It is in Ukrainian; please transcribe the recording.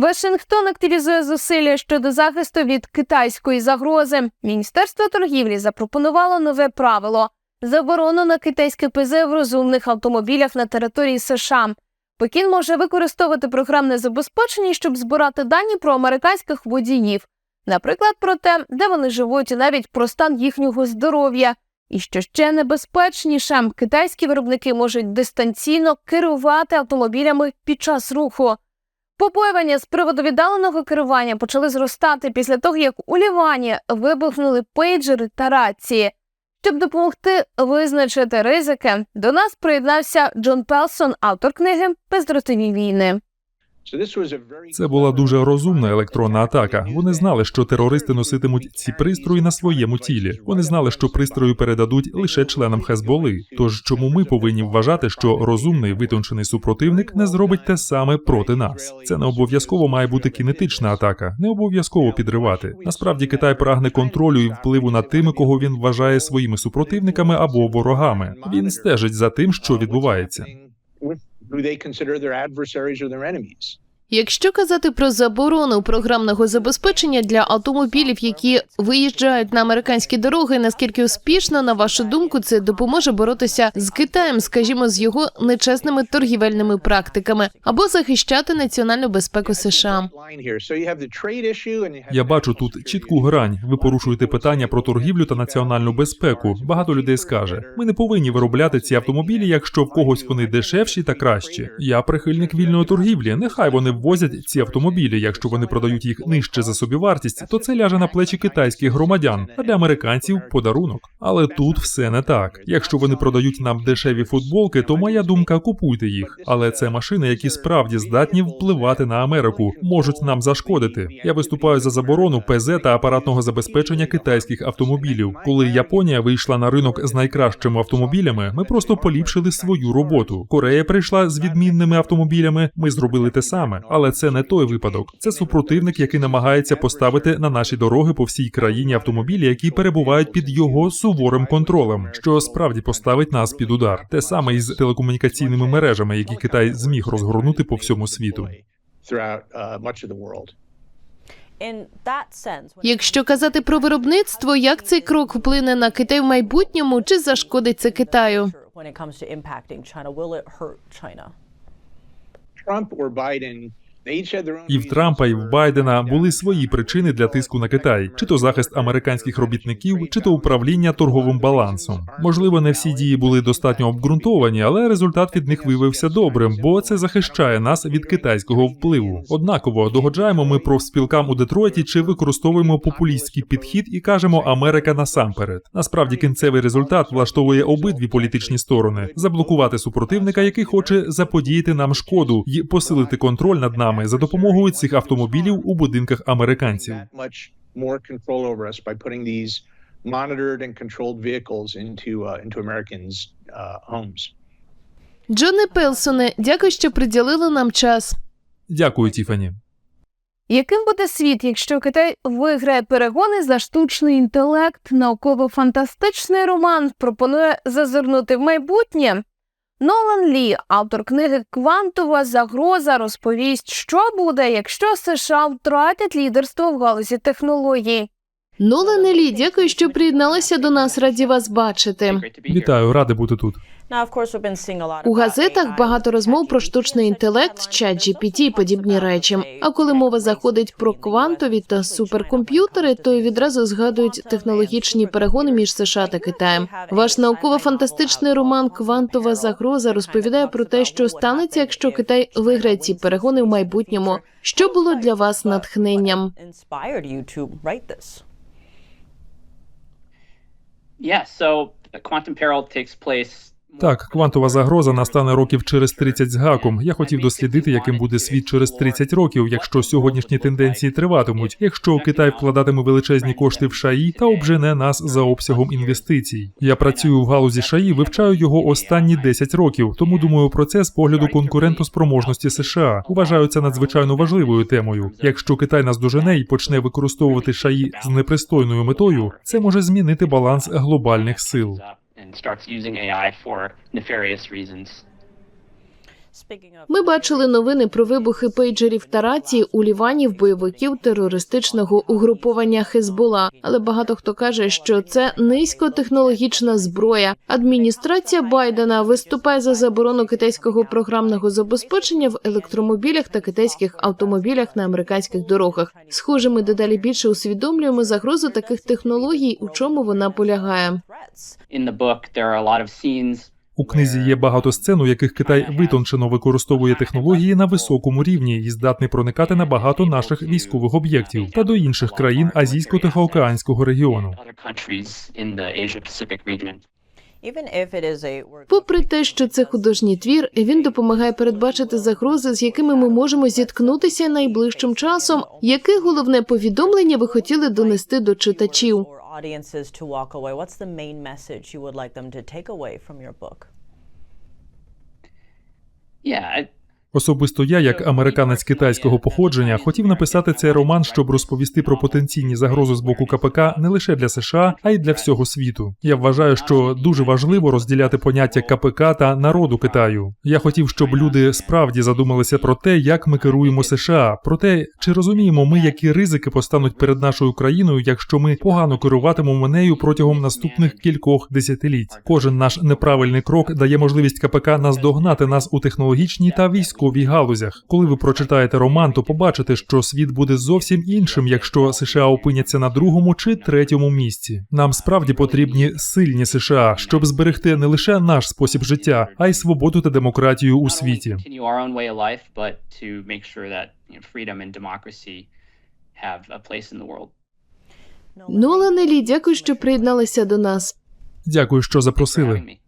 Вашингтон активізує зусилля щодо захисту від китайської загрози. Міністерство торгівлі запропонувало нове правило заборону на китайське ПЗ в розумних автомобілях на території США. Пекін може використовувати програмне забезпечення, щоб збирати дані про американських водіїв, наприклад, про те, де вони живуть, і навіть про стан їхнього здоров'я. І що ще небезпечніше, китайські виробники можуть дистанційно керувати автомобілями під час руху. Побоювання з приводу віддаленого керування почали зростати після того, як у Лівані вибухнули пейджери та рації. Щоб допомогти визначити ризики, до нас приєднався Джон Пелсон, автор книги Бездротові війни. Це була дуже розумна електронна атака. Вони знали, що терористи носитимуть ці пристрої на своєму тілі. Вони знали, що пристрої передадуть лише членам Хезболи. Тож чому ми повинні вважати, що розумний витончений супротивник не зробить те саме проти нас? Це не обов'язково має бути кінетична атака, не обов'язково підривати. Насправді Китай прагне контролю і впливу над тими, кого він вважає своїми супротивниками або ворогами. Він стежить за тим, що відбувається. Who they consider their adversaries or their enemies. Якщо казати про заборону програмного забезпечення для автомобілів, які виїжджають на американські дороги, наскільки успішно, на вашу думку, це допоможе боротися з Китаєм, скажімо, з його нечесними торгівельними практиками, або захищати національну безпеку США? Я бачу тут чітку грань. Ви порушуєте питання про торгівлю та національну безпеку. Багато людей скаже: ми не повинні виробляти ці автомобілі, якщо в когось вони дешевші та кращі. Я прихильник вільної торгівлі. Нехай вони ввозять ці автомобілі. Якщо вони продають їх нижче за собівартість, то це ляже на плечі китайських громадян, а для американців подарунок. Але тут все не так. Якщо вони продають нам дешеві футболки, то моя думка купуйте їх. Але це машини, які справді здатні впливати на Америку, можуть нам зашкодити. Я виступаю за заборону ПЗ та апаратного забезпечення китайських автомобілів. Коли Японія вийшла на ринок з найкращими автомобілями, ми просто поліпшили свою роботу. Корея прийшла з відмінними автомобілями. Ми зробили те саме, але це не той випадок. Це супротивник, який намагається поставити на наші дороги по всій країні автомобілі, які перебувають під його суворим контролем, що справді поставить нас під удар. Те саме із телекомунікаційними мережами, які Китай зміг розгорнути по всьому світу. Якщо казати про виробництво, як цей крок вплине на Китай в майбутньому, чи зашкодить це Китаю? Trump or Biden, І в Трампа, і в Байдена були свої причини для тиску на Китай: чи то захист американських робітників, чи то управління торговим балансом. Можливо, не всі дії були достатньо обґрунтовані, але результат від них виявився добрим, бо це захищає нас від китайського впливу. Однаково догоджаємо ми профспілкам у Детройті чи використовуємо популістський підхід і кажемо Америка насамперед. Насправді кінцевий результат влаштовує обидві політичні сторони: заблокувати супротивника, який хоче заподіяти нам шкоду, і посилити контроль над нами за допомогою цих автомобілів у будинках американців. uh, uh. Джоне Пелсоне, дякую, що приділили нам час. Дякую, Тіфані. Яким буде світ, якщо Китай виграє перегони за штучний інтелект? Науково-фантастичний роман пропонує зазирнути в майбутнє. Нолан Лі, автор книги Квантова загроза, розповість, що буде, якщо США втратять лідерство в галузі технологій. Нолан Лі, дякую, що приєдналися до нас. Раді вас бачити. Вітаю, радий бути тут. У газетах багато розмов про штучний інтелект, чат GPT і подібні речі. А коли мова заходить про квантові та суперкомп'ютери, то відразу згадують технологічні перегони між США та Китаєм. Ваш науково-фантастичний роман Квантова загроза розповідає про те, що станеться, якщо Китай виграє ці перегони в майбутньому. Що було для вас натхненням? Yeah, so quantum peril takes place. Так, квантова загроза настане років через 30 з гаком. Я хотів дослідити, яким буде світ через 30 років, якщо сьогоднішні тенденції триватимуть, якщо Китай вкладатиме величезні кошти в ШАІ та обжене нас за обсягом інвестицій. Я працюю в галузі ШАІ, вивчаю його останні 10 років, тому думаю про це з погляду конкурентоспроможності США. Вважаю це надзвичайно важливою темою. Якщо Китай нас дожене і почне використовувати ШАІ з непристойною метою, це може змінити баланс глобальних сил. Starts using AI for nefarious reasons. Ми бачили новини про вибухи пейджерів та рації у Лівані в бойовиків терористичного угруповання Хезбола. Але багато хто каже, що це низькотехнологічна зброя. Адміністрація Байдена виступає за заборону китайського програмного забезпечення в електромобілях та китайських автомобілях на американських дорогах. Схоже, ми дедалі більше усвідомлюємо загрозу таких технологій, у чому вона полягає. У книзі є багато сцен, у яких Китай витончено використовує технології на високому рівні і здатний проникати на багато наших військових об'єктів та до інших країн Азійсько-Тихоокеанського регіону. Попри те, що це художній твір, він допомагає передбачити загрози, з якими ми можемо зіткнутися найближчим часом. Яке головне повідомлення ви хотіли донести до читачів? Audiences to walk away, what's the main message you would like them to take away from your book? Yeah, Особисто я, як американець китайського походження, хотів написати цей роман, щоб розповісти про потенційні загрози з боку КПК не лише для США, а й для всього світу. Я вважаю, що дуже важливо розділяти поняття КПК та народу Китаю. Я хотів, щоб люди справді задумалися про те, як ми керуємо США, про те, чи розуміємо ми, які ризики постануть перед нашою країною, якщо ми погано керуватимемо нею протягом наступних кількох десятиліть. Кожен наш неправильний крок дає можливість КПК наздогнати нас у технологічній та військовій галузях. Коли ви прочитаєте роман, то побачите, що світ буде зовсім іншим, якщо США опиняться на другому чи третьому місці. Нам справді потрібні сильні США, щоб зберегти не лише наш спосіб життя, а й свободу та демократію у світі. continue our own way of life, but to make sure that you know, freedom and democracy have a place in the world. Нолан Елі, дякую, що приєдналися до нас. Дякую, що запросили.